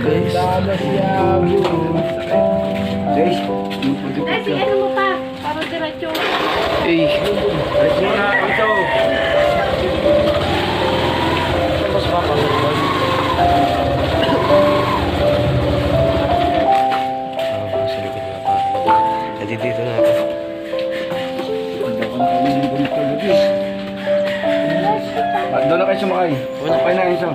Guys. Guys, sige, ano mo pa? Para diretso. Eh. alis mo na ito. Ah, nga pa. Edi dito na ako. Doon na kayo sumakay. Sumakay na isa.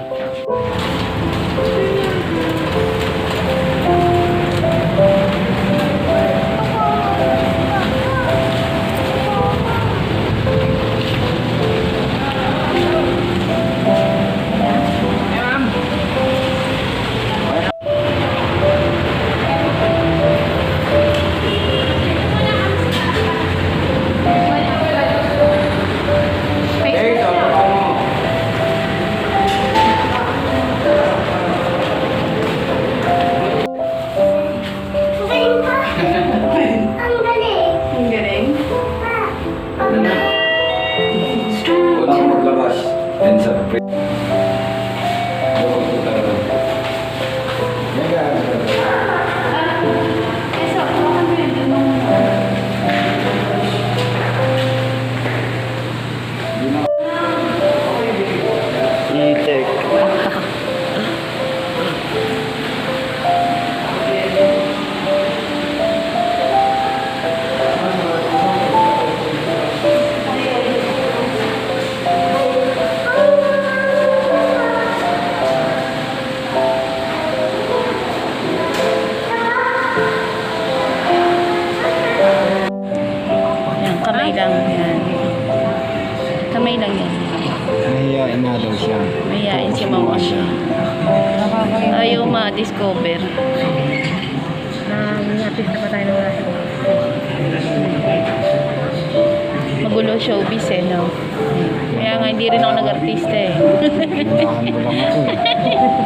Kamay lang. Yan. Kamay lang yan. Nahiyain na daw siya. Mayayain si Mama siya. Ayaw ma-discover. Artista pa tayo na wala sa Magulo showbiz eh, no? Kaya nga, hindi rin ako nag-artista eh. Unahan mo lang ako eh.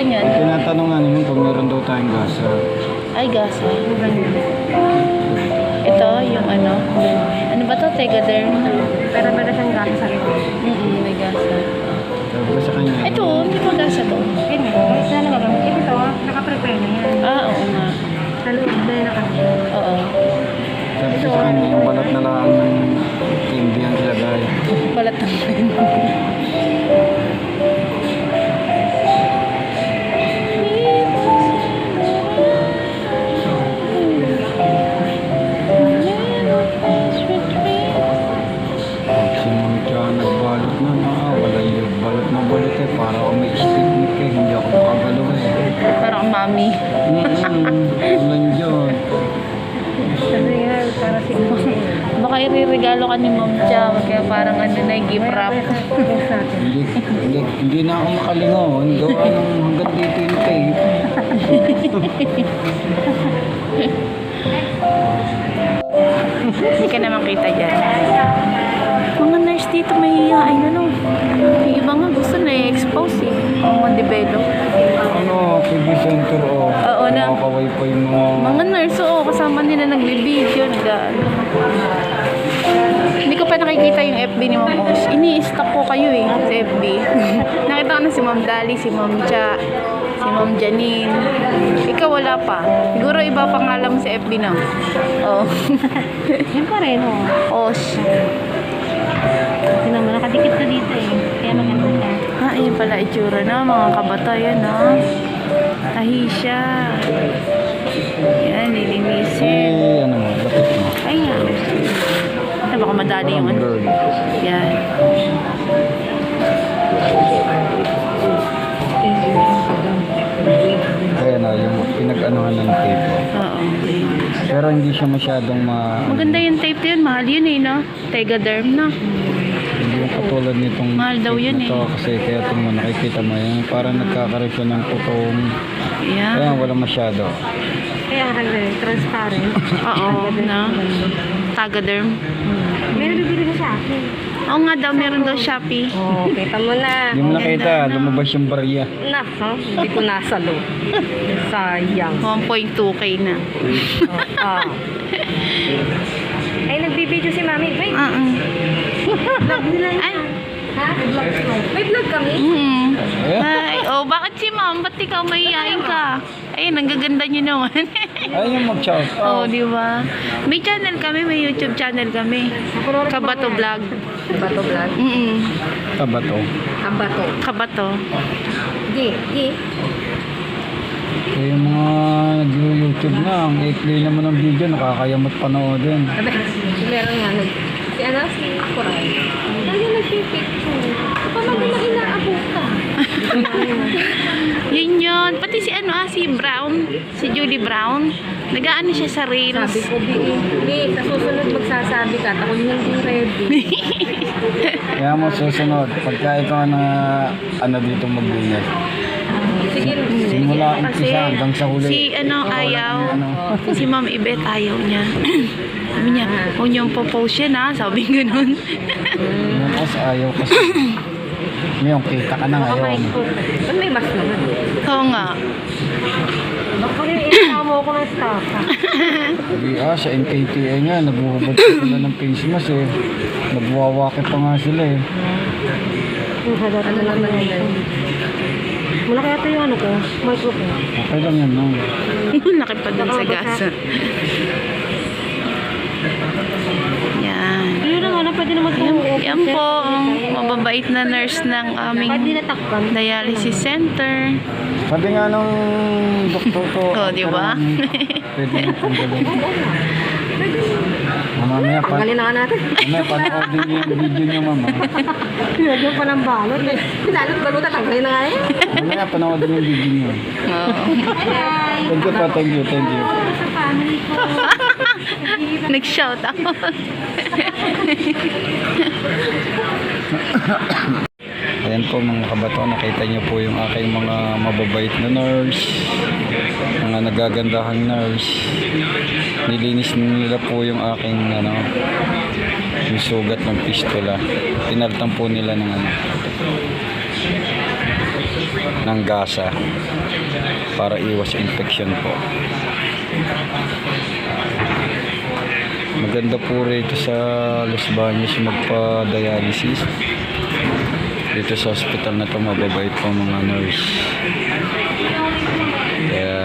itsura niyan? tinatanong nga naman kung meron daw tayong gasa. Ay, gasa. Ito, yung ano. Ano ba to? Tegaderm? Pero meron siyang gasa sa likod. Mm may gasa. Sabi ko sa kanya, Ito, hindi pa gasa to. Eh, may. Ito na. Eh, ito, nakaprepare na yan. Ah, oo nga. Sa loob na yung nakapagod. Oo. sabi ko sa kanya, yung balat na lang ng candy ang ilagay. Balat ng Pag Baka iririgalo ka ni Ma'am Cha. Kaya parang ano na yung gift wrap. Hindi, hindi, hindi na ako makalingon. Gawa ng hanggang dito yung tape. Hindi ka naman kita dyan. Mga nurse dito may hihain ano. Yung iba nga gusto na i-expose eh. Ang mga develop. Ano, TV center o. Oo na. Nakakaway pa yung mga... Mga nurse, oo, kasama nila nagbibideo, nag Hindi ko pa nakikita yung FB ni Ma'am Osh. Ini-stalk ko kayo eh, sa FB. Nakita ko na si Ma'am Dali, si Ma'am Cha, si Ma'am Janine. Ikaw wala pa. Siguro iba pangalan mo sa FB na. Oh. Yan pa rin, oh. Osh. Kasi naman, nakadikit na dito eh. Kaya maganda siya. Ah, ayun pala itsura na, mga kabatayan na. Tahi siya. Yan, lilinisin. Eh, ano mo, lapit mo. Ay nga. Ay, baka madali yung ano. Yan. Ayan o, yung pinag-anuhan ng tape. Oo. Pero hindi siya masyadong ma... Maganda yung tape yun. Mahal yun eh, no? Tegaderm, no? Hindi yung katulad nitong Mahal daw tape yun na to, eh. Kasi kaya ito mo, nakikita mo yan. Parang nagkakaroon siya ng totoong... Yan. Kaya wala masyado. Kaya ano eh, transparent. Oo, no? Tagaderm. Meron bibili sa akin. Oo nga daw, meron daw Shopee. Oh, kita mo na. Hindi mo nakita, lumabas yung barya. Nako, hindi ko nasalo. Sayang. 1.2k na. Ah. Ay, nagbi nagbibideo si Mami. Wait, Ah, ah. vlog nila yun. May vlog kami? Mm. Ay, oh, bakit si ma'am? Ba't ikaw mahihayin ka? Ayun, ang gaganda niyo naman. Ay, yung mag-shout oh, di ba? May channel kami, may YouTube channel kami. Kabato Vlog. Bato vlog. Mm Taba to. Ang bato. Kabato. Gi, gi. Eh, yung mga nag-YouTube na, ang ikli naman ng video, nakakayamot panoodin. Meron nga. Si ano, si Kuray. Lagi nagpipicture. Paano mo na inaabuta? Yun yun. Pati si ano ah, si Brown. Si Julie Brown. Nag-ano siya sa Reels. Sabi ko, Bi, Bi, sa susunod magsasabi ka, ako yung hindi ready. Kaya mo susunod, pagka ikaw na ano dito Sige, simula Kasi umpisa hanggang sa huli. si ano ayaw. Ano. Si Ma'am Ibet ayaw niya. Sabi niya, huwag niyong po-post yan ha. Sabi ganun. Yung kasi ayaw kasi. Ngayon, kita ka na ngayon. Ba't may mas naman? Oo nga. Baka rin inasama ko ng staff. Sabi, ah, sa NKTA nga, nagbuhubad pa sila ng face mask eh. Nagwawakit pa nga sila eh. Ano lang naman yun? Wala kaya ito yung ano ko, microphone. Okay lang yan, no? Laki pa dun sa gasa. Yan. Yun ang ano, pwede naman Yan, yan po ang mababait na nurse ng aming Pwede natakpan. dialysis center. Sabi nga nung doktor ko, Oh, di ba? pwede nang tanggalin. Mamaya pa, Tanggalin na nga natin. mamaya panoodin niyo yung video niyo, mama. Pinagyan pa ng balot. eh. Pinalot balot, tanggalin na nga eh. Mamaya panoodin yung video niyo. Oo. Thank you pa, thank you, thank you. Sa family ko. Nag-shout out. Ayan po mga kabato, nakita niyo po yung aking mga mababait na nurse, mga nagagandahang nurse. Nilinis nila po yung aking ano, yung sugat ng fistula. Pinaltan po nila ng ano, ng gasa para iwas infection po. Maganda po rito sa Los Baños magpa-dialysis. Dito sa hospital na to mababait po mga nurse. Kaya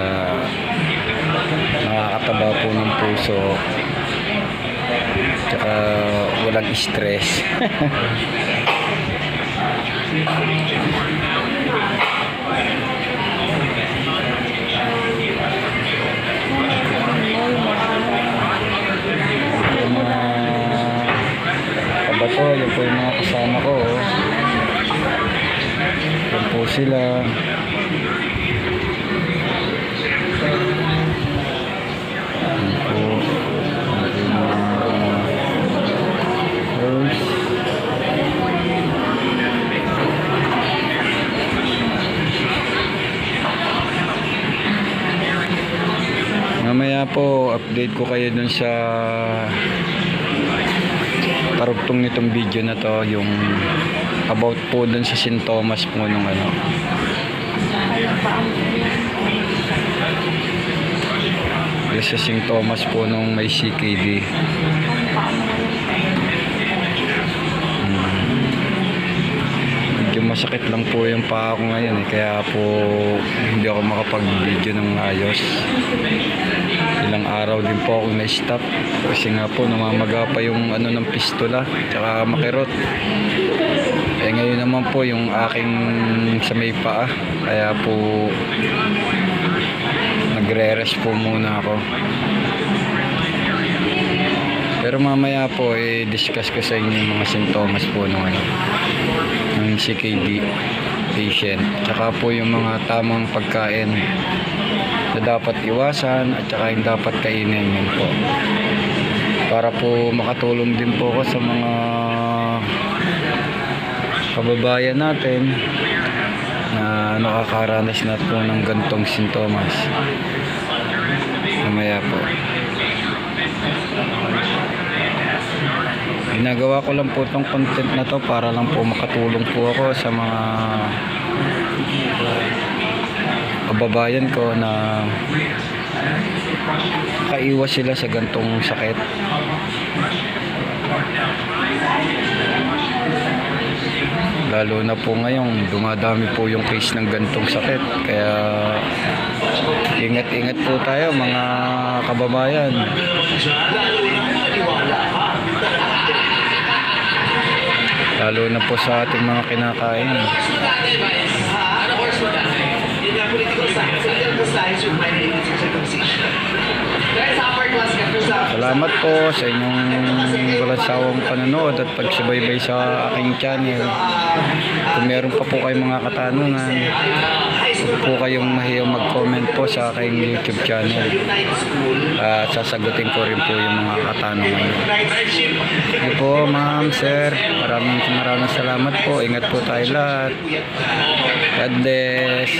nakakataba po ng puso. Tsaka walang stress. sila. Mamaya po, update ko kayo dun sa karugtong nitong video na to, yung about po dun sa St. Thomas po nung ano. Yung sa St. Thomas po nung may CKD. Masakit lang po yung paa ko ngayon eh, kaya po hindi ako makapag-video ng ayos ilang araw din po ako na-stop. Kasi nga po namamaga pa yung ano ng pistola tsaka makirot. Eh ngayon naman po yung aking sa may paa. Kaya po nagre-rest po muna ako pero mamaya po eh discuss ko sa inyo yung mga sintomas po ng ano ng CKD patient. Tsaka po yung mga tamang pagkain na dapat iwasan at saka yung dapat kainin yun po. Para po makatulong din po ako sa mga kababayan natin na nakakaranas na po ng gantong sintomas. Mamaya po ginagawa ko lang po itong content na to para lang po makatulong po ako sa mga kababayan ko na kaiwas sila sa gantong sakit Lalo na po ngayon, dumadami po yung case ng gantong sakit. Kaya ingat-ingat po tayo mga kababayan. Lalo na po sa ating mga kinakain. Salamat po sa inyong walang sawang panonood at pagsubaybay sa aking channel. Kung meron pa po kayong mga katanungan, po kayong mahiyang mag-comment po sa aking YouTube channel. At sasagutin ko rin po yung mga katanungan. Sige po, ma'am, sir. Maraming maraming salamat po. Ingat po tayo lahat. God bless.